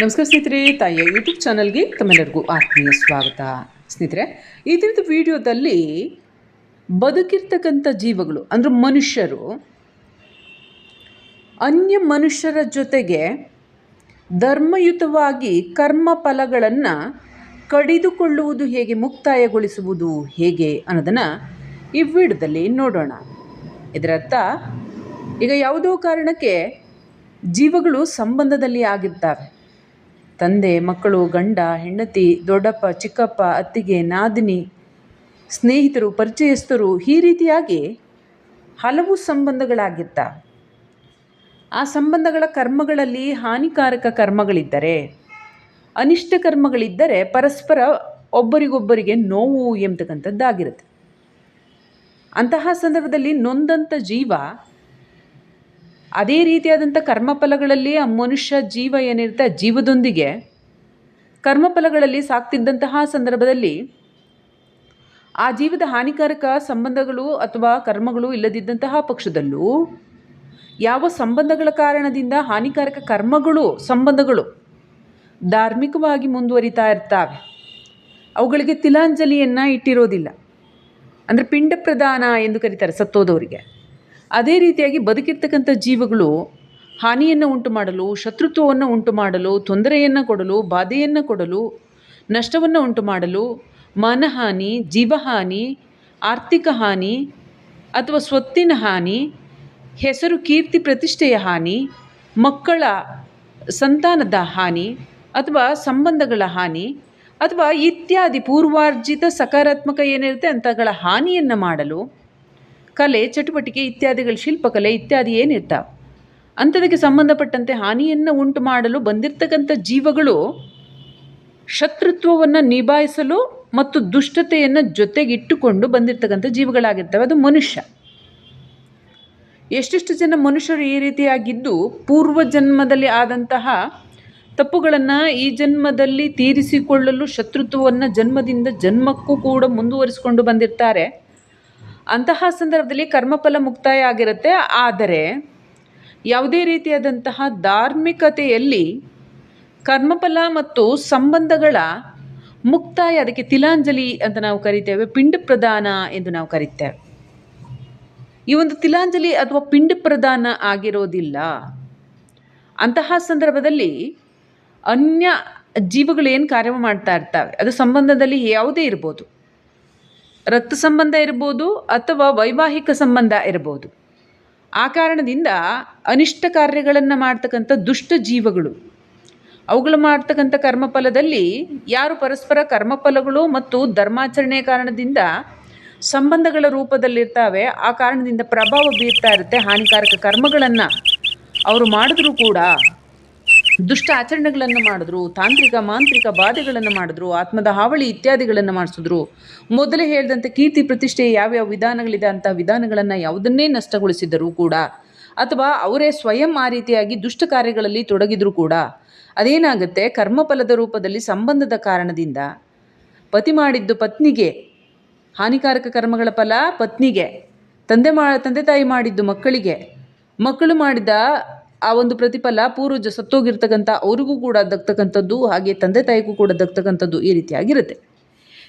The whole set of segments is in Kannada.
ನಮಸ್ಕಾರ ಸ್ನೇಹಿತರೆ, ತಾಯಿಯ ಯೂಟ್ಯೂಬ್ ಚಾನಲ್ಗೆ ತಮ್ಮೆಲ್ಲರಿಗೂ ಆತ್ಮೀಯ ಸ್ವಾಗತ. ಸ್ನೇಹಿತರೆ, ಈ ದಿನದ ವಿಡಿಯೋದಲ್ಲಿ ಬದುಕಿರ್ತಕ್ಕಂಥ ಜೀವಗಳು, ಅಂದರೆ ಮನುಷ್ಯರು, ಅನ್ಯ ಮನುಷ್ಯರ ಜೊತೆಗೆ ಧರ್ಮಯುತವಾಗಿ ಕರ್ಮ ಫಲಗಳನ್ನು ಕಡಿದುಕೊಳ್ಳುವುದು ಹೇಗೆ ಮುಕ್ತಾಯಗೊಳಿಸುವುದು ಹೇಗೆ ಅನ್ನೋದನ್ನು ಈ ವಿಡಿಯೋದಲ್ಲಿ ನೋಡೋಣ. ಇದರರ್ಥ, ಈಗ ಯಾವುದೋ ಕಾರಣಕ್ಕೆ ಜೀವಗಳು ಸಂಬಂಧದಲ್ಲಿ ಆಗಿರ್ತವೆ ತಂದೆ, ಮಕ್ಕಳು, ಗಂಡ, ಹೆಂಡತಿ, ದೊಡ್ಡಪ್ಪ, ಚಿಕ್ಕಪ್ಪ, ಅತ್ತಿಗೆ, ನಾದಿನಿ, ಸ್ನೇಹಿತರು, ಪರಿಚಯಸ್ಥರು ಈ ರೀತಿಯಾಗಿ ಹಲವು ಸಂಬಂಧಗಳಾಗಿತ್ತ. ಆ ಸಂಬಂಧಗಳ ಕರ್ಮಗಳಲ್ಲಿ ಹಾನಿಕಾರಕ ಕರ್ಮಗಳಿದ್ದರೆ, ಅನಿಷ್ಟ ಕರ್ಮಗಳಿದ್ದರೆ ಪರಸ್ಪರ ಒಬ್ಬರಿಗೊಬ್ಬರಿಗೆ ನೋವು ಎಂಬತಕ್ಕಂಥದ್ದಾಗಿರುತ್ತೆ. ಅಂತಹ ಸಂದರ್ಭದಲ್ಲಿ ನೊಂದಂಥ ಜೀವ ಅದೇ ರೀತಿಯಾದಂಥ ಕರ್ಮಫಲಗಳಲ್ಲಿ ಆ ಮನುಷ್ಯ ಜೀವ ಏನಿರುತ್ತೆ, ಜೀವದೊಂದಿಗೆ ಕರ್ಮಫಲಗಳಲ್ಲಿ ಸಾಕ್ತಿದ್ದಂತಹ ಸಂದರ್ಭದಲ್ಲಿ ಆ ಜೀವದ ಹಾನಿಕಾರಕ ಸಂಬಂಧಗಳು ಅಥವಾ ಕರ್ಮಗಳು ಇಲ್ಲದಿದ್ದಂತಹ ಪಕ್ಷದಲ್ಲೂ ಯಾವ ಸಂಬಂಧಗಳ ಕಾರಣದಿಂದ ಹಾನಿಕಾರಕ ಕರ್ಮಗಳು, ಸಂಬಂಧಗಳು ಧಾರ್ಮಿಕವಾಗಿ ಮುಂದುವರಿತಾ ಇರ್ತವೆ, ಅವುಗಳಿಗೆ ತಿಲಾಂಜಲಿಯನ್ನು ಇಟ್ಟಿರೋದಿಲ್ಲ. ಅಂದರೆ ಪಿಂಡ ಪ್ರಧಾನ ಎಂದು ಕರೀತಾರೆ ಸತ್ತೋದವರಿಗೆ. ಅದೇ ರೀತಿಯಾಗಿ ಬದುಕಿರ್ತಕ್ಕಂಥ ಜೀವಗಳು ಹಾನಿಯನ್ನು ಉಂಟು ಮಾಡಲು ಶತ್ರುತ್ವವನ್ನು ಉಂಟು ಮಾಡಲು ತೊಂದರೆಯನ್ನು ಕೊಡಲು, ಬಾಧೆಯನ್ನು ಕೊಡಲು, ನಷ್ಟವನ್ನು ಉಂಟು ಮಾಡಲು ಮಾನಹಾನಿ, ಜೀವಹಾನಿ, ಆರ್ಥಿಕ ಹಾನಿ ಅಥವಾ ಸ್ವತ್ತಿನ ಹಾನಿ, ಹೆಸರು ಕೀರ್ತಿ ಪ್ರತಿಷ್ಠೆಯ ಹಾನಿ, ಮಕ್ಕಳ ಸಂತಾನದ ಹಾನಿ ಅಥವಾ ಸಂಬಂಧಗಳ ಹಾನಿ ಅಥವಾ ಇತ್ಯಾದಿ ಪೂರ್ವಾರ್ಜಿತ ಸಕಾರಾತ್ಮಕ ಏನಿರುತ್ತೆ ಅಂಥಗಳ ಹಾನಿಯನ್ನು ಮಾಡಲು ಕಲೆ, ಚಟುವಟಿಕೆ ಇತ್ಯಾದಿಗಳು ಶಿಲ್ಪಕಲೆ ಇತ್ಯಾದಿ ಏನಿರ್ತಾವೆ ಅಂಥದಕ್ಕೆ ಸಂಬಂಧಪಟ್ಟಂತೆ ಹಾನಿಯನ್ನು ಉಂಟು ಮಾಡಲು ಬಂದಿರತಕ್ಕಂಥ ಜೀವಗಳು ಶತ್ರುತ್ವವನ್ನು ನಿಭಾಯಿಸಲು ಮತ್ತು ದುಷ್ಟತೆಯನ್ನು ಜೊತೆಗಿಟ್ಟುಕೊಂಡು ಬಂದಿರತಕ್ಕಂಥ ಜೀವಗಳಾಗಿರ್ತವೆ. ಅದು ಮನುಷ್ಯ. ಎಷ್ಟೆಷ್ಟು ಜನ ಮನುಷ್ಯರು ಈ ರೀತಿಯಾಗಿದ್ದು ಪೂರ್ವ ಜನ್ಮದಲ್ಲಿ ಆದಂತಹ ತಪ್ಪುಗಳನ್ನು ಈ ಜನ್ಮದಲ್ಲಿ ತೀರಿಸಿಕೊಳ್ಳಲು ಶತ್ರುತ್ವವನ್ನು ಜನ್ಮದಿಂದ ಜನ್ಮಕ್ಕೂ ಕೂಡ ಮುಂದುವರಿಸಿಕೊಂಡು ಬಂದಿರ್ತಾರೆ. ಅಂತಹ ಸಂದರ್ಭದಲ್ಲಿ ಕರ್ಮಫಲ ಮುಕ್ತಾಯ ಆಗಿರುತ್ತೆ ಆದರೆ ಯಾವುದೇ ರೀತಿಯಾದಂತಹ ಧಾರ್ಮಿಕತೆಯಲ್ಲಿ ಕರ್ಮಫಲ ಮತ್ತು ಸಂಬಂಧಗಳ ಮುಕ್ತಾಯ, ಅದಕ್ಕೆ ತಿಲಾಂಜಲಿ ಅಂತ ನಾವು ಕರಿತೇವೆ, ಪಿಂಡ ಪ್ರದಾನ ಎಂದು ನಾವು ಕರಿತೇವೆ. ಈ ಒಂದು ತಿಲಾಂಜಲಿ ಅಥವಾ ಪಿಂಡ ಪ್ರದಾನ ಆಗಿರೋದಿಲ್ಲ. ಅಂತಹ ಸಂದರ್ಭದಲ್ಲಿ ಅನ್ಯ ಜೀವಗಳು ಏನು ಕಾರ್ಯ ಮಾಡ್ತಾ ಇರ್ತವೆ? ಅದು ಸಂಬಂಧದಲ್ಲಿ ಯಾವುದೇ ಇರ್ಬೋದು. ರಕ್ತ ಸಂಬಂಧ ಇರ್ಬೋದು ಅಥವಾ ವೈವಾಹಿಕ ಸಂಬಂಧ ಇರ್ಬೋದು. ಆ ಕಾರಣದಿಂದ ಅನಿಷ್ಟ ಕಾರ್ಯಗಳನ್ನು ಮಾಡ್ತಕ್ಕಂಥ ದುಷ್ಟ ಜೀವಗಳು, ಅವುಗಳು ಮಾಡ್ತಕ್ಕಂಥ ಕರ್ಮಫಲದಲ್ಲಿ ಯಾರು ಪರಸ್ಪರ ಕರ್ಮಫಲಗಳು ಮತ್ತು ಧರ್ಮಾಚರಣೆಯ ಕಾರಣದಿಂದ ಸಂಬಂಧಗಳ ರೂಪದಲ್ಲಿರ್ತಾವೆ, ಆ ಕಾರಣದಿಂದ ಪ್ರಭಾವ ಬೀರ್ತಾ ಇರುತ್ತೆ, ಹಾನಿಕಾರಕ ಕರ್ಮಗಳನ್ನು ಅವರು ಮಾಡಿದ್ರೂ ಕೂಡ. ದುಷ್ಟ ಆಚರಣೆಗಳನ್ನು ಮಾಡಿದ್ರು, ತಾಂತ್ರಿಕ, ಮಾಂತ್ರಿಕ ಬಾಧೆಗಳನ್ನು ಮಾಡಿದ್ರು, ಆತ್ಮದ ಹಾವಳಿ ಇತ್ಯಾದಿಗಳನ್ನು ಮಾಡಿಸಿದ್ರು. ಮೊದಲೇ ಹೇಳಿದಂತೆ ಕೀರ್ತಿ ಪ್ರತಿಷ್ಠೆ ಯಾವ್ಯಾವ ವಿಧಾನಗಳಿದೆ ಅಂಥ ವಿಧಾನಗಳನ್ನು ಯಾವುದನ್ನೇ ನಷ್ಟಗೊಳಿಸಿದರೂ ಕೂಡ, ಅಥವಾ ಅವರೇ ಸ್ವಯಂ ಆ ರೀತಿಯಾಗಿ ದುಷ್ಟ ಕಾರ್ಯಗಳಲ್ಲಿ ತೊಡಗಿದ್ರು ಕೂಡ, ಅದೇನಾಗುತ್ತೆ? ಕರ್ಮಫಲದ ರೂಪದಲ್ಲಿ ಸಂಬಂಧದ ಕಾರಣದಿಂದ. ಪತಿ ಮಾಡಿದ್ದು ಪತ್ನಿಗೆ, ಹಾನಿಕಾರಕ ಕರ್ಮಗಳ ಫಲ ಪತ್ನಿಗೆ, ತಂದೆ ಮಾ, ತಂದೆ ತಾಯಿ ಮಾಡಿದ್ದು ಮಕ್ಕಳಿಗೆ. ಮಕ್ಕಳು ಮಾಡಿದ ಆ ಒಂದು ಪ್ರತಿಫಲ ಪೂರ್ವಜ ಸತ್ತೋಗಿರ್ತಕ್ಕಂಥ ಅವರಿಗೂ ಕೂಡ ದಕ್ತಕ್ಕಂಥದ್ದು ಹಾಗೆ ತಂದೆ ತಾಯಿಗೂ ಕೂಡ ದಕ್ತಕ್ಕಂಥದ್ದು ಈ ರೀತಿಯಾಗಿರುತ್ತೆ.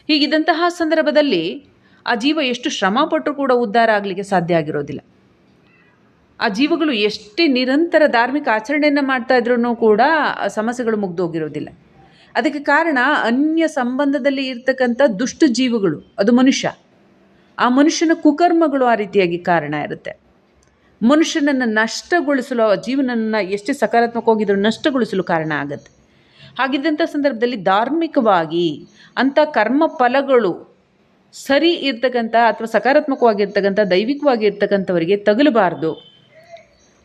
ಹೀಗಿದ್ದಂತಹ ಸಂದರ್ಭದಲ್ಲಿ ಆ ಜೀವ ಎಷ್ಟು ಶ್ರಮ ಪಟ್ಟರೂ ಕೂಡ ಉದ್ಧಾರ ಆಗಲಿಕ್ಕೆ ಸಾಧ್ಯ ಆಗಿರೋದಿಲ್ಲ. ಆ ಜೀವಗಳು ಎಷ್ಟೇ ನಿರಂತರ ಧಾರ್ಮಿಕ ಆಚರಣೆಯನ್ನು ಮಾಡ್ತಾ ಇದ್ರೂ ಕೂಡ ಸಮಸ್ಯೆಗಳು ಮುಗ್ದೋಗಿರೋದಿಲ್ಲ. ಅದಕ್ಕೆ ಕಾರಣ ಅನ್ಯ ಸಂಬಂಧದಲ್ಲಿ ಇರ್ತಕ್ಕಂಥ ದುಷ್ಟ ಜೀವಗಳು, ಅದು ಮನುಷ್ಯ. ಆ ಮನುಷ್ಯನ ಕುಕರ್ಮಗಳು ಆ ರೀತಿಯಾಗಿ ಕಾರಣ ಇರುತ್ತೆ. ಮನುಷ್ಯನನ್ನು ನಷ್ಟಗೊಳಿಸಲು ಜೀವನನ ಎಷ್ಟೇ ಸಕಾರಾತ್ಮಕವಾಗಿದ್ದರೂ ನಷ್ಟಗೊಳಿಸಲು ಕಾರಣ ಆಗುತ್ತೆ. ಹಾಗಿದ್ದಂಥ ಸಂದರ್ಭದಲ್ಲಿ ಧಾರ್ಮಿಕವಾಗಿ ಅಂಥ ಕರ್ಮ ಫಲಗಳು ಸರಿ ಇರ್ತಕ್ಕಂಥ ಅಥವಾ ಸಕಾರಾತ್ಮಕವಾಗಿರ್ತಕ್ಕಂಥ, ದೈವಿಕವಾಗಿರ್ತಕ್ಕಂಥವರಿಗೆ ತಗಲಬಾರ್ದು.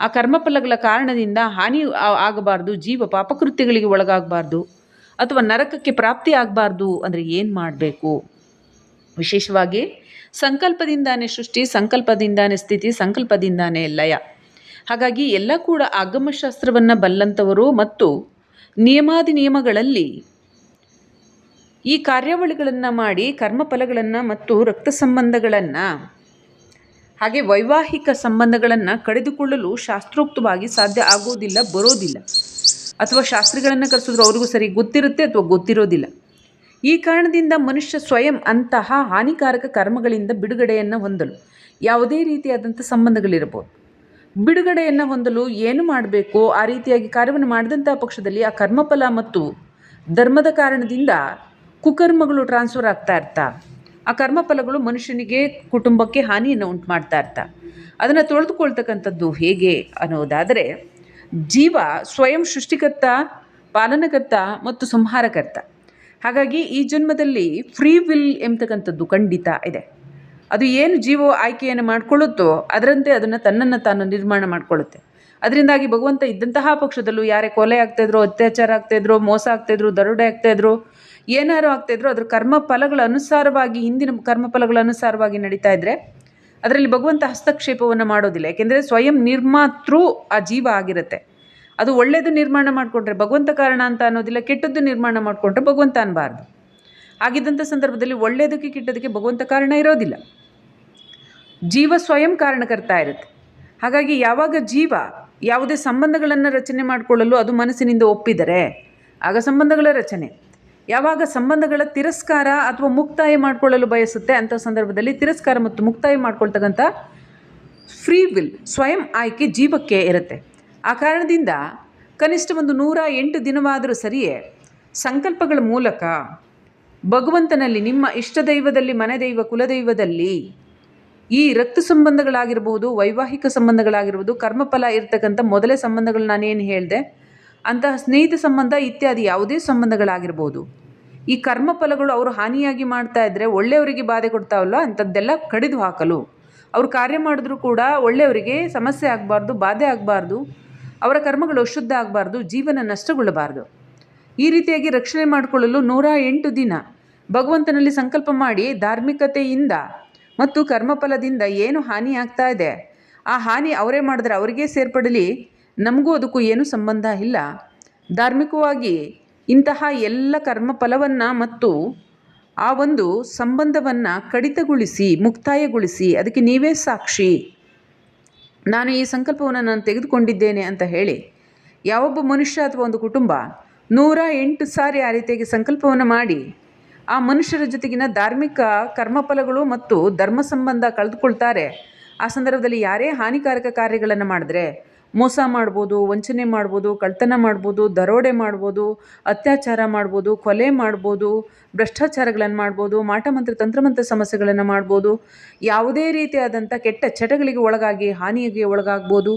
ಆ ಕರ್ಮಫಲಗಳ ಕಾರಣದಿಂದ ಹಾನಿ ಆಗಬಾರ್ದು, ಜೀವ ಪಾಪಕೃತ್ಯಗಳಿಗೆ ಒಳಗಾಗಬಾರ್ದು ಅಥವಾ ನರಕಕ್ಕೆ ಪ್ರಾಪ್ತಿ ಆಗಬಾರ್ದು ಅಂದರೆ ಏನು ಮಾಡಬೇಕು? ವಿಶೇಷವಾಗಿ ಸಂಕಲ್ಪದಿಂದಾನೇ ಸೃಷ್ಟಿ, ಸಂಕಲ್ಪದಿಂದಾನೇ ಸ್ಥಿತಿ, ಸಂಕಲ್ಪದಿಂದಾನೇ ಲಯ. ಹಾಗಾಗಿ ಎಲ್ಲ ಕೂಡ ಆಗಮಶಾಸ್ತ್ರವನ್ನು ಬಲ್ಲಂಥವರು ಮತ್ತು ನಿಯಮಾದಿ ನಿಯಮಗಳಲ್ಲಿ ಈ ಕಾರ್ಯಾವಳಿಗಳನ್ನು ಮಾಡಿ ಕರ್ಮಫಲಗಳನ್ನು ಮತ್ತು ರಕ್ತ ಸಂಬಂಧಗಳನ್ನು, ಹಾಗೆ ವೈವಾಹಿಕ ಸಂಬಂಧಗಳನ್ನು ಕಳೆದುಕೊಳ್ಳಲು ಶಾಸ್ತ್ರೋಕ್ತವಾಗಿ ಸಾಧ್ಯ ಆಗೋದಿಲ್ಲ, ಬರೋದಿಲ್ಲ. ಅಥವಾ ಶಾಸ್ತ್ರಿಗಳನ್ನು ಕರೆಸಿದ್ರು ಅವ್ರಿಗೂ ಸರಿ ಗೊತ್ತಿರುತ್ತೆ ಅಥವಾ ಗೊತ್ತಿರೋದಿಲ್ಲ. ಈ ಕಾರಣದಿಂದ ಮನುಷ್ಯ ಸ್ವಯಂ ಅಂತಹ ಹಾನಿಕಾರಕ ಕರ್ಮಗಳಿಂದ ಬಿಡುಗಡೆಯನ್ನು ಹೊಂದಲು ಯಾವುದೇ ರೀತಿಯಾದಂಥ ಸಂಬಂಧಗಳಿರಬಹುದು. ಬಿಡುಗಡೆಯನ್ನು ಹೊಂದಲು ಏನು ಮಾಡಬೇಕು? ಆ ರೀತಿಯಾಗಿ ಕಾರ್ಯವನ್ನು ಮಾಡಿದಂಥ ಪಕ್ಷದಲ್ಲಿ ಆ ಕರ್ಮಫಲ ಮತ್ತು ಧರ್ಮದ ಕಾರಣದಿಂದ ಕುಕರ್ಮಗಳು ಟ್ರಾನ್ಸ್ಫರ್ ಆಗ್ತಾ ಇರ್ತಾ, ಆ ಕರ್ಮಫಲಗಳು ಮನುಷ್ಯನಿಗೆ ಕುಟುಂಬಕ್ಕೆ ಹಾನಿಯನ್ನು ಉಂಟು ಮಾಡ್ತಾ ಇರ್ತಾ. ಅದನ್ನು ತೊಳೆದುಕೊಳ್ತಕ್ಕಂಥದ್ದು ಹೇಗೆ ಅನ್ನೋದಾದರೆ, ಜೀವ ಸ್ವಯಂ ಸೃಷ್ಟಿಕರ್ತ, ಪಾಲನಕರ್ತ ಮತ್ತು ಸಂಹಾರಕರ್ತ. ಹಾಗಾಗಿ ಈ ಜನ್ಮದಲ್ಲಿ ಫ್ರೀ ವಿಲ್ ಎಂಬತಕ್ಕಂಥದ್ದು ಖಂಡಿತ ಇದೆ. ಅದು ಏನು ಜೀವ ಆಯ್ಕೆಯನ್ನು ಮಾಡಿಕೊಳ್ಳುತ್ತೋ ಅದರಂತೆ ಅದನ್ನು ತನ್ನನ್ನು ತಾನು ನಿರ್ಮಾಣ ಮಾಡಿಕೊಳ್ಳುತ್ತೆ. ಅದರಿಂದಾಗಿ ಭಗವಂತ ಇದ್ದಂತಹ ಪಕ್ಷದಲ್ಲೂ ಯಾರೇ ಕೊಲೆ ಆಗ್ತಾಯಿದ್ರು ಅತ್ಯಾಚಾರ ಆಗ್ತಾಯಿದ್ರು ಮೋಸ ಆಗ್ತಾಯಿದ್ರು ದರೋಡೆ ಆಗ್ತಾಯಿದ್ರು ಏನಾರು ಆಗ್ತಾಯಿದ್ರು ಅದರ ಕರ್ಮ ಫಲಗಳ ಅನುಸಾರವಾಗಿ ಹಿಂದಿನ ಕರ್ಮ ಫಲಗಳ ಅನುಸಾರವಾಗಿ ನಡೀತಾ ಇದ್ದರೆ ಅದರಲ್ಲಿ ಭಗವಂತ ಹಸ್ತಕ್ಷೇಪವನ್ನು ಮಾಡೋದಿಲ್ಲ. ಯಾಕೆಂದರೆ ಸ್ವಯಂ ನಿರ್ಮಾತೃ ಆ ಜೀವ ಆಗಿರುತ್ತೆ. ಅದು ಒಳ್ಳೆಯದು ನಿರ್ಮಾಣ ಮಾಡಿಕೊಂಡ್ರೆ ಭಗವಂತ ಕಾರಣ ಅಂತ ಅನ್ನೋದಿಲ್ಲ, ಕೆಟ್ಟದ್ದು ನಿರ್ಮಾಣ ಮಾಡಿಕೊಂಡ್ರೆ ಭಗವಂತ ಅನ್ನಬಾರ್ದು ಆಗಿದ್ದಂಥ ಸಂದರ್ಭದಲ್ಲಿ ಒಳ್ಳೆಯದಕ್ಕೆ ಕೆಟ್ಟದಕ್ಕೆ ಭಗವಂತ ಕಾರಣ ಇರೋದಿಲ್ಲ. ಜೀವ ಸ್ವಯಂ ಕಾರಣಕರ್ತ ಇರುತ್ತೆ. ಹಾಗಾಗಿ ಯಾವಾಗ ಜೀವ ಯಾವುದೇ ಸಂಬಂಧಗಳನ್ನು ರಚನೆ ಮಾಡಿಕೊಳ್ಳಲು ಅದು ಮನಸ್ಸಿನಿಂದ ಒಪ್ಪಿದರೆ, ಆಗ ಸಂಬಂಧಗಳ ರಚನೆ. ಯಾವಾಗ ಸಂಬಂಧಗಳ ತಿರಸ್ಕಾರ ಅಥವಾ ಮುಕ್ತಾಯ ಮಾಡಿಕೊಳ್ಳಲು ಬಯಸುತ್ತೆ ಅಂಥ ಸಂದರ್ಭದಲ್ಲಿ ತಿರಸ್ಕಾರ ಮತ್ತು ಮುಕ್ತಾಯ ಮಾಡ್ಕೊಳ್ತಕ್ಕಂಥ ಫ್ರೀ ವಿಲ್, ಸ್ವಯಂ ಆಯ್ಕೆ ಜೀವಕ್ಕೆ ಇರುತ್ತೆ. ಆ ಕಾರಣದಿಂದ ಕನಿಷ್ಠ ಒಂದು ನೂರ ಎಂಟು ದಿನವಾದರೂ ಸರಿಯೇ ಸಂಕಲ್ಪಗಳ ಮೂಲಕ ಭಗವಂತನಲ್ಲಿ ನಿಮ್ಮ ಇಷ್ಟ ದೈವದಲ್ಲಿ ಮನೆದೈವ ಕುಲದೈವದಲ್ಲಿ ಈ ರಕ್ತ ಸಂಬಂಧಗಳಾಗಿರ್ಬೋದು, ವೈವಾಹಿಕ ಸಂಬಂಧಗಳಾಗಿರ್ಬೋದು, ಕರ್ಮಫಲ ಇರ್ತಕ್ಕಂಥ ಮೊದಲೇ ಸಂಬಂಧಗಳು ನಾನೇನು ಹೇಳಿದೆ, ಅಂತಹ ಸ್ನೇಹಿತ ಸಂಬಂಧ ಇತ್ಯಾದಿ ಯಾವುದೇ ಸಂಬಂಧಗಳಾಗಿರ್ಬೋದು. ಈ ಕರ್ಮಫಲಗಳು ಅವರು ಹಾನಿಯಾಗಿ ಮಾಡ್ತಾ ಇದ್ದರೆ ಒಳ್ಳೆಯವರಿಗೆ ಬಾಧೆ ಕೊಡ್ತಾವಲ್ಲ ಅಂಥದ್ದೆಲ್ಲ ಕಡಿದು ಹಾಕಲು. ಅವ್ರು ಕಾರ್ಯ ಮಾಡಿದ್ರೂ ಕೂಡ ಒಳ್ಳೆಯವರಿಗೆ ಸಮಸ್ಯೆ ಆಗಬಾರ್ದು, ಬಾಧೆ ಆಗಬಾರ್ದು. ಅವರ ಕರ್ಮಗಳು ಶುದ್ಧ ಆಗಬಾರ್ದು, ಜೀವನ ನಷ್ಟಗೊಳ್ಳಬಾರ್ದು. ಈ ರೀತಿಯಾಗಿ ರಕ್ಷಣೆ ಮಾಡಿಕೊಳ್ಳಲು ನೂರ ಎಂಟು ದಿನ ಭಗವಂತನಲ್ಲಿ ಸಂಕಲ್ಪ ಮಾಡಿ ಧಾರ್ಮಿಕತೆಯಿಂದ ಮತ್ತು ಕರ್ಮಫಲದಿಂದ ಏನು ಹಾನಿ ಆಗ್ತಾ ಇದೆ, ಆ ಹಾನಿ ಅವರೇ ಮಾಡಿದ್ರೆ ಅವರಿಗೇ ಸೇರ್ಪಡಲಿ, ನಮಗೂ ಅದಕ್ಕೂ ಏನೂ ಸಂಬಂಧ ಇಲ್ಲ. ಧಾರ್ಮಿಕವಾಗಿ ಇಂತಹ ಎಲ್ಲ ಕರ್ಮಫಲವನ್ನು ಮತ್ತು ಆ ಒಂದು ಸಂಬಂಧವನ್ನು ಕಡಿತಗೊಳಿಸಿ, ಮುಕ್ತಾಯಗೊಳಿಸಿ, ಅದಕ್ಕೆ ನೀವೇ ಸಾಕ್ಷಿ. ನಾನು ಈ ಸಂಕಲ್ಪವನ್ನು ನಾನು ತೆಗೆದುಕೊಂಡಿದ್ದೇನೆ ಅಂತ ಹೇಳಿ ಯಾವೊಬ್ಬ ಮನುಷ್ಯ ಅಥವಾ ಒಂದು ಕುಟುಂಬ ನೂರ ಎಂಟು ಸಾರಿ ಆ ರೀತಿಯಾಗಿ ಸಂಕಲ್ಪವನ್ನು ಮಾಡಿ, ಆ ಮನುಷ್ಯರ ಜೊತೆಗಿನ ಧಾರ್ಮಿಕ ಕರ್ಮಫಲಗಳು ಮತ್ತು ಧರ್ಮ ಸಂಬಂಧ ಕಳೆದುಕೊಳ್ತಾರೆ, ಆ ಸಂದರ್ಭದಲ್ಲಿ ಯಾರೇ ಹಾನಿಕಾರಕ ಕಾರ್ಯಗಳನ್ನು ಮಾಡಿದ್ರೆ ಮೋಸ ಮಾಡ್ಬೋದು, ವಂಚನೆ ಮಾಡ್ಬೋದು ಕಳ್ತನ ಮಾಡ್ಬೋದು, ದರೋಡೆ ಮಾಡ್ಬೋದು, ಅತ್ಯಾಚಾರ ಮಾಡ್ಬೋದು, ಕೊಲೆ ಮಾಡ್ಬೋದು, ಭ್ರಷ್ಟಾಚಾರಗಳನ್ನು ಮಾಡ್ಬೋದು ಮಾಟಮಂತ್ರ ತಂತ್ರಮಂತ್ರ ಸಮಸ್ಯೆಗಳನ್ನು ಮಾಡ್ಬೋದು, ಯಾವುದೇ ರೀತಿಯಾದಂಥ ಕೆಟ್ಟ ಚಟಗಳಿಗೆ ಒಳಗಾಗಿ, ಹಾನಿಗೆ ಒಳಗಾಗ್ಬೋದು,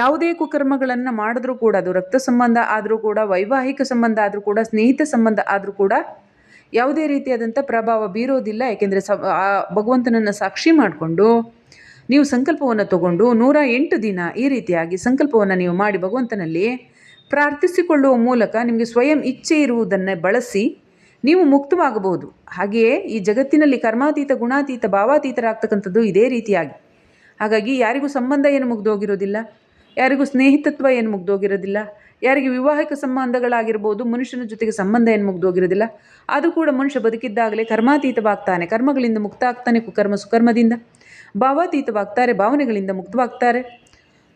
ಯಾವುದೇ ಕುಕರ್ಮಗಳನ್ನು ಮಾಡಿದ್ರೂ ಕೂಡ, ಅದು ರಕ್ತ ಸಂಬಂಧ ಆದರೂ ಕೂಡ, ವೈವಾಹಿಕ ಸಂಬಂಧ ಆದರೂ ಕೂಡ, ಸ್ನೇಹಿತ ಸಂಬಂಧ ಆದರೂ ಕೂಡ, ಯಾವುದೇ ರೀತಿಯಾದಂಥ ಪ್ರಭಾವ ಬೀರೋದಿಲ್ಲ. ಏಕೆಂದರೆ ಸ ಭಗವಂತನನ್ನು ಸಾಕ್ಷಿ ಮಾಡಿಕೊಂಡು ನೀವು ಸಂಕಲ್ಪವನ್ನು ತಗೊಂಡು ನೂರ ಎಂಟು ದಿನ ಈ ರೀತಿಯಾಗಿ ಸಂಕಲ್ಪವನ್ನು ನೀವು ಮಾಡಿ ಭಗವಂತನಲ್ಲಿ ಪ್ರಾರ್ಥಿಸಿಕೊಳ್ಳುವ ಮೂಲಕ ನಿಮಗೆ ಸ್ವಯಂ ಇಚ್ಛೆ ಇರುವುದನ್ನೇ ಬಳಸಿ ನೀವು ಮುಕ್ತವಾಗಬಹುದು. ಹಾಗೆಯೇ ಈ ಜಗತ್ತಿನಲ್ಲಿ ಕರ್ಮಾತೀತ, ಗುಣಾತೀತ, ಭಾವಾತೀತರಾಗ್ತಕ್ಕಂಥದ್ದು ಇದೇ ರೀತಿಯಾಗಿ. ಹಾಗಾಗಿ ಯಾರಿಗೂ ಸಂಬಂಧ ಏನು ಮುಗ್ದೋಗಿರೋದಿಲ್ಲ, ಯಾರಿಗೂ ಸ್ನೇಹಿತತ್ವ ಏನು ಮುಗ್ದೋಗಿರೋದಿಲ್ಲ, ಯಾರಿಗೆ ವಿವಾಹಿಕ ಸಂಬಂಧಗಳಾಗಿರ್ಬೋದು, ಮನುಷ್ಯನ ಜೊತೆಗೆ ಸಂಬಂಧ ಏನು ಮುಗ್ದೋಗಿರೋದಿಲ್ಲ ಅದು ಕೂಡ ಮನುಷ್ಯ ಬದುಕಿದ್ದಾಗಲೇ ಕರ್ಮಾತೀತವಾಗ್ತಾನೆ, ಕರ್ಮಗಳಿಂದ ಮುಕ್ತ ಆಗ್ತಾನೆ ಕುಕರ್ಮ ಸುಕರ್ಮದಿಂದ. ಭಾವಾತೀತವಾಗ್ತಾರೆ, ಭಾವನೆಗಳಿಂದ ಮುಕ್ತವಾಗ್ತಾರೆ.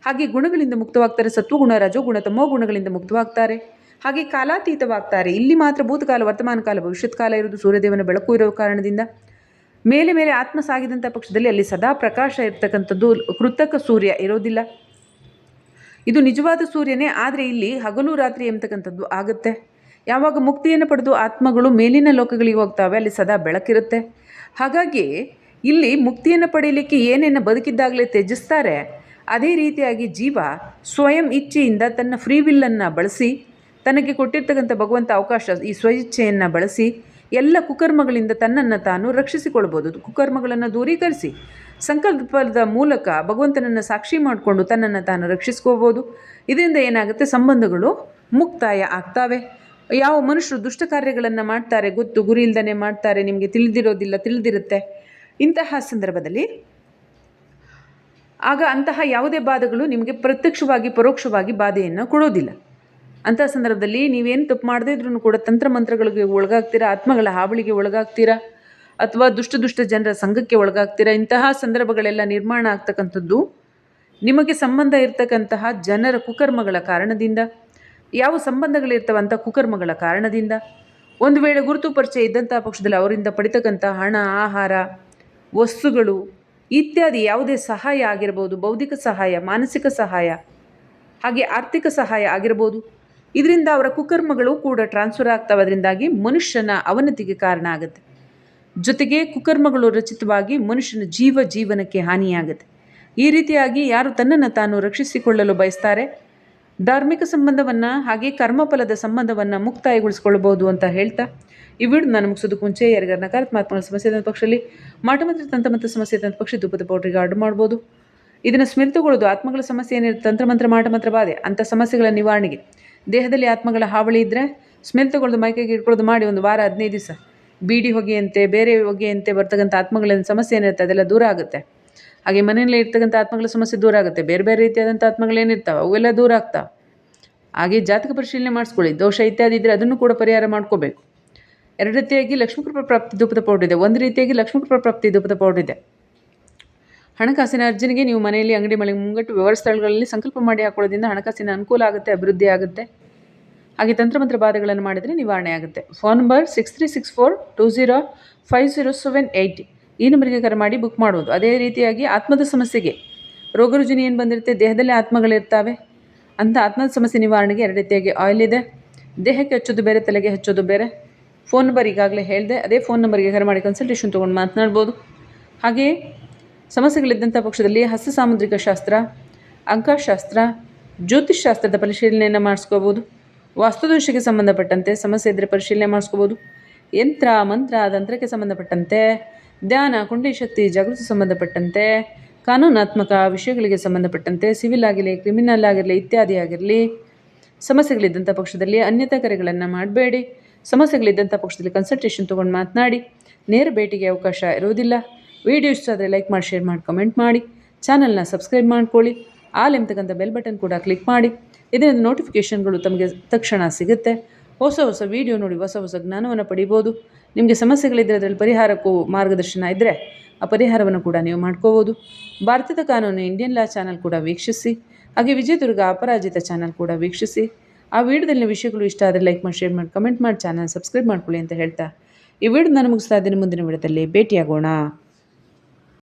ಹಾಗೆ ಗುಣಗಳಿಂದ ಮುಕ್ತವಾಗ್ತಾರೆ, ಸತ್ವಗುಣ, ರಜೋಗುಣ ತಮೋ ಗುಣಗಳಿಂದ ಮುಕ್ತವಾಗ್ತಾರೆ. ಹಾಗೆ ಕಾಲಾತೀತವಾಗ್ತಾರೆ. ಇಲ್ಲಿ ಮಾತ್ರ ಭೂತಕಾಲ, ವರ್ತಮಾನ ಕಾಲ ಭವಿಷ್ಯತ್ ಕಾಲ ಇರೋದು ಸೂರ್ಯದೇವನ ಬೆಳಕು ಇರೋ ಕಾರಣದಿಂದ. ಮೇಲೆ ಮೇಲೆ ಆತ್ಮ ಸಾಗಿದಂಥ ಪಕ್ಷದಲ್ಲಿ ಅಲ್ಲಿ ಸದಾ ಪ್ರಕಾಶ ಇರ್ತಕ್ಕಂಥದ್ದು ಕೃತಕ ಸೂರ್ಯ ಇರೋದಿಲ್ಲ. ಇದು ನಿಜವಾದ ಸೂರ್ಯನೇ, ಆದರೆ ಇಲ್ಲಿ ಹಗಲು ರಾತ್ರಿ ಎಂಬತಕ್ಕಂಥದ್ದು ಆಗುತ್ತೆ. ಯಾವಾಗ ಮುಕ್ತಿಯನ್ನು ಪಡೆದು ಆತ್ಮಗಳು ಮೇಲಿನ ಲೋಕಗಳಿಗೆ ಹೋಗ್ತಾವೆ, ಅಲ್ಲಿ ಸದಾ ಬೆಳಕಿರುತ್ತೆ. ಹಾಗಾಗಿ ಇಲ್ಲಿ ಮುಕ್ತಿಯನ್ನು ಪಡೆಯಲಿಕ್ಕೆ ಏನೇನು ಬದುಕಿದ್ದಾಗಲೇ ತ್ಯಜಿಸ್ತಾರೆ? ಅದೇ ರೀತಿಯಾಗಿ ಜೀವ ಸ್ವಯಂ ಇಚ್ಛೆಯಿಂದ ತನ್ನ ಫ್ರೀ ವಿಲ್ಲನ್ನು ಬಳಸಿ, ತನಗೆ ಕೊಟ್ಟಿರ್ತಕ್ಕಂಥ ಭಗವಂತ ಅವಕಾಶ ಈ ಸ್ವಇಚ್ಛೆಯನ್ನು ಬಳಸಿ, ಎಲ್ಲ ಕುಕರ್ಮಗಳಿಂದ ತನ್ನನ್ನು ತಾನು ರಕ್ಷಿಸಿಕೊಳ್ಬೋದು. ಕುಕರ್ಮಗಳನ್ನು ದೂರೀಕರಿಸಿ, ಸಂಕಲ್ಪದ ಮೂಲಕ ಭಗವಂತನನ್ನು ಸಾಕ್ಷಿ ಮಾಡಿಕೊಂಡು ತನ್ನನ್ನು ತಾನು ರಕ್ಷಿಸ್ಕೋಬೋದು ಇದರಿಂದ ಏನಾಗುತ್ತೆ? ಸಂಬಂಧಗಳು ಮುಕ್ತಾಯ ಆಗ್ತಾವೆ. ಯಾವ ಮನುಷ್ಯರು ದುಷ್ಟ ಕಾರ್ಯಗಳನ್ನು ಮಾಡ್ತಾರೆ ಗೊತ್ತು, ಗುರಿ ಇಲ್ದನೆ ಮಾಡ್ತಾರೆ, ನಿಮಗೆ ತಿಳಿದಿರೋದಿಲ್ಲ, ತಿಳಿದಿರುತ್ತೆ. ಇಂತಹ ಸಂದರ್ಭದಲ್ಲಿ ಆಗ ಅಂತಹ ಯಾವುದೇ ಬಾಧೆಗಳು ನಿಮಗೆ ಪ್ರತ್ಯಕ್ಷವಾಗಿ, ಪರೋಕ್ಷವಾಗಿ ಬಾಧೆಯನ್ನು ಕೊಡೋದಿಲ್ಲ. ಅಂತಹ ಸಂದರ್ಭದಲ್ಲಿ ನೀವೇನು ತಪ್ಪು ಮಾಡದೇ ಇದ್ರೂ ಕೂಡ ತಂತ್ರಮಂತ್ರಗಳಿಗೆ ಒಳಗಾಗ್ತೀರಾ, ಆತ್ಮಗಳ ಹಾವಳಿಗೆ ಒಳಗಾಗ್ತೀರಾ, ಅಥವಾ ದುಷ್ಟ ದುಷ್ಟ ಜನರ ಸಂಘಕ್ಕೆ ಒಳಗಾಗ್ತೀರಾ, ಇಂತಹ ಸಂದರ್ಭಗಳೆಲ್ಲ ನಿರ್ಮಾಣ ಆಗ್ತಕ್ಕಂಥದ್ದು ನಿಮಗೆ ಸಂಬಂಧ ಇರತಕ್ಕಂತಹ ಜನರ ಕುಕರ್ಮಗಳ ಕಾರಣದಿಂದ. ಯಾವ ಸಂಬಂಧಗಳಿರ್ತವಂಥ ಕುಕರ್ಮಗಳ ಕಾರಣದಿಂದ. ಒಂದು ವೇಳೆ ಗುರುತು ಪರಿಚಯ ಇದ್ದಂಥ ಪಕ್ಷದಲ್ಲಿ ಅವರಿಂದ ಪಡಿತಕ್ಕಂಥ ಹಣ, ಆಹಾರ ವಸ್ತುಗಳು, ಇತ್ಯಾದಿ ಯಾವುದೇ ಸಹಾಯ ಆಗಿರ್ಬೋದು, ಬೌದ್ಧಿಕ ಸಹಾಯ, ಮಾನಸಿಕ ಸಹಾಯ, ಹಾಗೆ ಆರ್ಥಿಕ ಸಹಾಯ ಆಗಿರ್ಬೋದು. ಇದರಿಂದ ಅವರ ಕುಕರ್ಮಗಳು ಕೂಡ ಟ್ರಾನ್ಸ್ಫರ್ ಆಗ್ತವೆ ಅದರಿಂದಾಗಿ ಮನುಷ್ಯನ ಅವನತಿಗೆ ಕಾರಣ ಆಗುತ್ತೆ. ಜೊತೆಗೆ ಕುಕರ್ಮಗಳು ರಚಿತವಾಗಿ ಮನುಷ್ಯನ ಜೀವ ಜೀವನಕ್ಕೆ ಹಾನಿಯಾಗುತ್ತೆ. ಈ ರೀತಿಯಾಗಿ ಯಾರು ತನ್ನನ್ನು ತಾನು ರಕ್ಷಿಸಿಕೊಳ್ಳಲು ಬಯಸ್ತಾರೆ? ಧಾರ್ಮಿಕ ಸಂಬಂಧವನ್ನು ಹಾಗೆ ಕರ್ಮಫಲದ ಸಂಬಂಧವನ್ನು ಮುಕ್ತಾಯಗೊಳಿಸ್ಕೊಳ್ಬೋದು ಅಂತ ಹೇಳ್ತಾ ಈ ವಿಡಿಯೋ ನಾನು ಮುಗಿಸೋದಕ್ಕೆ ಮುಂಚೆ ಯಾರಿಗಾರ ನಕಾರಾತ್ಮಕ ಸಮಸ್ಯೆ ಇದ್ದಂಥ ಪಕ್ಷದಲ್ಲಿ ಮಾಟ ಮತ್ತು ತಂತ್ರ ತಂತ್ರಮಂತ್ರ ಸಮಸ್ಯೆ ಇದ್ದಂಥ ಪಕ್ಷ ಧೂಪದ ಪೌಡ್ರಿಗೆ ಆರ್ಡರ್ ಮಾಡ್ಬೋದು. ಇದನ್ನು ಸ್ಮೆಲ್ ತಗೊಳ್ಳೋದು ಆತ್ಮಗಳ ಸಮಸ್ಯೆ ಏನಿರುತ್ತೆ ತಂತ್ರಮಂತ್ರ ಮಾಟಮಂತ್ರ ಬಾಧೆ. ಅಂಥ ಸಮಸ್ಯೆಗಳ ನಿವಾರಣೆಗೆ. ದೇಹದಲ್ಲಿ ಆತ್ಮಗಳ ಹಾವಳಿ ಇದ್ದರೆ ಸ್ಮೆಲ್ ತಗೊಳ್ಳೋದು ಮೈಕೈಗೆ ಇಟ್ಕೊಳ್ಳೋದು ಮಾಡಿ ಒಂದು ವಾರ ಹದಿನೈದು ದಿವಸ. ಬೀಡಿ ಹೊಗೆಯಂತೆ, ಬೇರೆ ಹೊಗೆಯಂತೆ ಬರ್ತಕ್ಕಂಥ ಆತ್ಮಗಳ ಸಮಸ್ಯೆ ಏನಿರುತ್ತೆ, ಅದೆಲ್ಲ ದೂರ ಆಗುತ್ತೆ. ಹಾಗೆ ಮನೆಯಲ್ಲೇ ಇರ್ತಕ್ಕಂಥ ಆತ್ಮಗಳ ಸಮಸ್ಯೆ ದೂರ ಆಗುತ್ತೆ. ಬೇರೆ ಬೇರೆ ರೀತಿಯಾದಂಥ ಆತ್ಮಗಳೇನಿರ್ತಾವೆ ಅವೆಲ್ಲ ದೂರ ಆಗ್ತಾವೆ. ಹಾಗೆ ಜಾತಕ ಪರಿಶೀಲನೆ ಮಾಡಿಸ್ಕೊಳ್ಳಿ. ದೋಷ ಇತ್ಯಾದಿ ಇದ್ದರೆ ಅದನ್ನು ಕೂಡ ಪರಿಹಾರ ಮಾಡ್ಕೋಬೇಕು. ಎರಡು ರೀತಿಯಾಗಿ ಲಕ್ಷ್ಮೀಕೃಪ ಪ್ರಾಪ್ತಿ ಧೂಪದ ಪೌಡರ್ ಇದೆ. ಒಂದು ರೀತಿಯಾಗಿ ಲಕ್ಷ್ಮೀಕೃಪ ಪ್ರಾಪ್ತಿ ಧೂಪದ ಪೌಡರ್ ಇದೆ. ಹಣಕಾಸಿನ ಅರ್ಜನೆಗೆ ನೀವು ಮನೆಯಲ್ಲಿ ಅಂಗಡಿ ಮಳೆ ಮುಂಗಟ್ಟು ವ್ಯವಹಾರ ಸ್ಥಳಗಳಲ್ಲಿ ಸಂಕಲ್ಪ ಮಾಡಿ ಹಾಕೊಳ್ಳೋದ್ರಿಂದ ಹಣಕಾಸಿನ ಅನುಕೂಲ ಆಗುತ್ತೆ, ಅಭಿವೃದ್ಧಿ ಆಗುತ್ತೆ. ಹಾಗೆ ತಂತ್ರಮಂತ್ರ ಬಾಧೆಗಳನ್ನು ಮಾಡಿದರೆ ನಿವಾರಣೆ ಆಗುತ್ತೆ. Phone number six three six four two zero five zero seven eight ಈ ನಂಬರಿಗೆ ಕರೆ ಮಾಡಿ ಬುಕ್ ಮಾಡುವುದು. ಅದೇ ರೀತಿಯಾಗಿ ಆತ್ಮದ ಸಮಸ್ಯೆಗೆ. ರೋಗ ರುಜಿನಿ ಏನು ಬಂದಿರುತ್ತೆ? ದೇಹದಲ್ಲೇ ಆತ್ಮಗಳಿರ್ತಾವೆ ಅಂಥ ಆತ್ಮದ ಸಮಸ್ಯೆ ನಿವಾರಣೆಗೆ ಎರಡು ರೀತಿಯಾಗಿ ಆಯಿಲ್ ಇದೆ. ದೇಹಕ್ಕೆ ಹಚ್ಚೋದು ಬೇರೆ, ತಲೆಗೆ ಹಚ್ಚೋದು ಬೇರೆ. ಫೋನ್ ನಂಬರ್ ಈಗಾಗಲೇ ಹೇಳಿದೆ, ಅದೇ ಫೋನ್ ನಂಬರ್ಗೆ ಕರೆ ಮಾಡಿ ಕನ್ಸಲ್ಟೇಷನ್ ತೊಗೊಂಡು ಮಾತನಾಡ್ಬೋದು. ಹಾಗೆಯೇ ಸಮಸ್ಯೆಗಳಿದ್ದಂಥ ಪಕ್ಷದಲ್ಲಿ ಹಸ್ತ ಸಾಮುದ್ರಿಕ ಶಾಸ್ತ್ರ, ಅಂಕಶಾಸ್ತ್ರ, ಜ್ಯೋತಿಷ್ ಶಾಸ್ತ್ರದ ಪರಿಶೀಲನೆಯನ್ನು ಮಾಡಿಸ್ಕೋಬೋದು. ವಾಸ್ತುದೋಷಕ್ಕೆ ಸಂಬಂಧಪಟ್ಟಂತೆ ಸಮಸ್ಯೆ ಇದ್ದರೆ ಪರಿಶೀಲನೆ ಮಾಡಿಸ್ಕೋಬೋದು. ಯಂತ್ರ, ಮಂತ್ರ, ತಂತ್ರಕ್ಕೆ ಸಂಬಂಧಪಟ್ಟಂತೆ, ಧ್ಯಾನ ಕುಂಡಿ ಶಕ್ತಿ, ಜಾಗೃತಿ ಸಂಬಂಧಪಟ್ಟಂತೆ, ಕಾನೂನಾತ್ಮಕ ವಿಷಯಗಳಿಗೆ ಸಂಬಂಧಪಟ್ಟಂತೆ, ಸಿವಿಲ್ ಆಗಿರಲಿ, ಕ್ರಿಮಿನಲ್ ಆಗಿರಲಿ, ಇತ್ಯಾದಿ ಆಗಿರಲಿ ಸಮಸ್ಯೆಗಳಿದ್ದಂಥ ಪಕ್ಷದಲ್ಲಿ ಅನ್ಯತಾ ಕರೆಗಳನ್ನು ಮಾಡಬೇಡಿ. ಸಮಸ್ಯೆಗಳಿದ್ದಂಥ ಪಕ್ಷದಲ್ಲಿ ಕನ್ಸಲ್ಟೇಷನ್ ತೊಗೊಂಡು ಮಾತನಾಡಿ. ನೇರ ಭೇಟಿಗೆ ಅವಕಾಶ ಇರುವುದಿಲ್ಲ. ವಿಡಿಯೋ ಇಷ್ಟ ಆದರೆ ಲೈಕ್ ಮಾಡಿ ಶೇರ್ ಮಾಡಿ ಕಮೆಂಟ್ ಮಾಡಿ. ಚಾನಲ್ನ ಸಬ್ಸ್ಕ್ರೈಬ್ ಮಾಡ್ಕೊಳ್ಳಿ. ಆಲ್ ಎಂಬತಕ್ಕಂಥ ಬೆಲ್ ಬಟನ್ ಕೂಡ ಕ್ಲಿಕ್ ಮಾಡಿ. ಇದರಿಂದ ನೋಟಿಫಿಕೇಷನ್ಗಳು ತಮಗೆ ತಕ್ಷಣ ಸಿಗುತ್ತೆ. ಹೊಸ ಹೊಸ ವೀಡಿಯೋ ನೋಡಿ, ಹೊಸ ಹೊಸ ಜ್ಞಾನವನ್ನು ಪಡಿಬೋದು. ನಿಮಗೆ ಸಮಸ್ಯೆಗಳಿದ್ದರೆ ಅದರಲ್ಲಿ ಪರಿಹಾರಕ್ಕೂ ಮಾರ್ಗದರ್ಶನ ಇದ್ದರೆ ಆ ಪರಿಹಾರವನ್ನು ಕೂಡ ನೀವು ಮಾಡ್ಕೋಬೋದು. ಭಾರತದ ಕಾನೂನು ಇಂಡಿಯನ್ ಲಾ ಚಾನಲ್ ಕೂಡ ವೀಕ್ಷಿಸಿ. ಹಾಗೆ ವಿಜಯದುರ್ಗ ಅಪರಾಜಿತ ಚಾನಲ್ ಕೂಡ ವೀಕ್ಷಿಸಿ. ಆ ವಿಡಿಯೋದಲ್ಲಿನ ವಿಷಯಗಳು ಇಷ್ಟ ಆದರೆ ಲೈಕ್ ಮಾಡಿ ಶೇರ್ ಮಾಡಿ ಕಮೆಂಟ್ ಮಾಡಿ ಚಾನಲ್ ಸಬ್ಸ್ಕ್ರೈಬ್ ಮಾಡ್ಕೊಳ್ಳಿ ಅಂತ ಹೇಳ್ತಾ ಈ ವಿಡಿಯೋ ನಾನು ಮುಗಿಸ್ತಾ ಇದ್ದೀನಿ. ಮುಂದಿನ ವಿಡಿಯೋದಲ್ಲಿ ಭೇಟಿಯಾಗೋಣ.